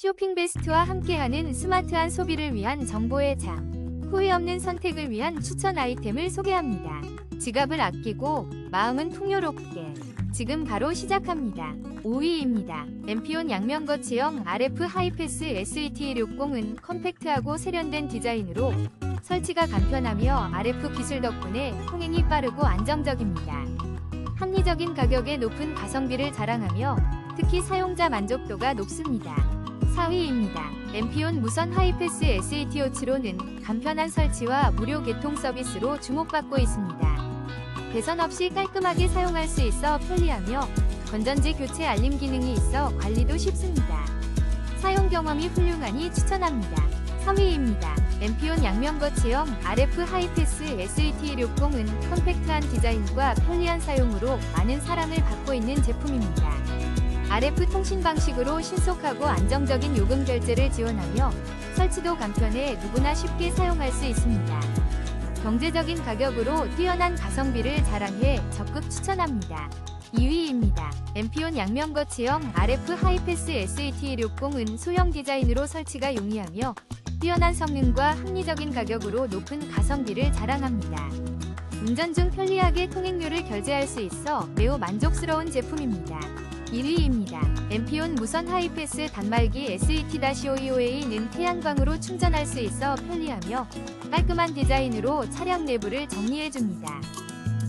쇼핑 베스트와 함께하는 스마트한 소비를 위한 정보의 장. 후회 없는 선택을 위한 추천 아이템을 소개합니다. 지갑을 아끼고 마음은 풍요롭게. 지금 바로 시작합니다. 5위입니다. 엠피온 양면거치형 RF 하이패스 SET60은 컴팩트하고 세련된 디자인으로 설치가 간편하며 RF 기술 덕분에 통행이 빠르고 안정적입니다. 합리적인 가격에 높은 가성비를 자랑하며 특히 사용자 만족도가 높습니다. 4위입니다. 엠피온 무선 하이패스 SET57호는 간편한 설치와 무료 개통 서비스로 주목받고 있습니다. 배선 없이 깔끔하게 사용할 수 있어 편리하며 건전지 교체 알림 기능이 있어 관리도 쉽습니다. 사용 경험이 훌륭하니 추천합니다. 3위입니다. 엠피온 양면거치형 RF 하이패스 SET60은 컴팩트한 디자인과 편리한 사용으로 많은 사랑을 받고 있는 제품입니다. RF 통신 방식으로 신속하고 안정적인 요금 결제를 지원하며 설치도 간편해 누구나 쉽게 사용할 수 있습니다. 경제적인 가격으로 뛰어난 가성비를 자랑해 적극 추천합니다. 2위입니다. 엠피온 양면거치형 RF 하이패스 SET60은 소형 디자인으로 설치가 용이하며 뛰어난 성능과 합리적인 가격으로 높은 가성비를 자랑합니다. 운전 중 편리하게 통행료를 결제할 수 있어 매우 만족스러운 제품입니다. 1위입니다. 엠피온 무선 하이패스 단말기 SET-525A는 태양광으로 충전할 수 있어 편리하며 깔끔한 디자인으로 차량 내부를 정리해줍니다.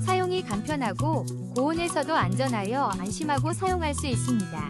사용이 간편하고 고온에서도 안전하여 안심하고 사용할 수 있습니다.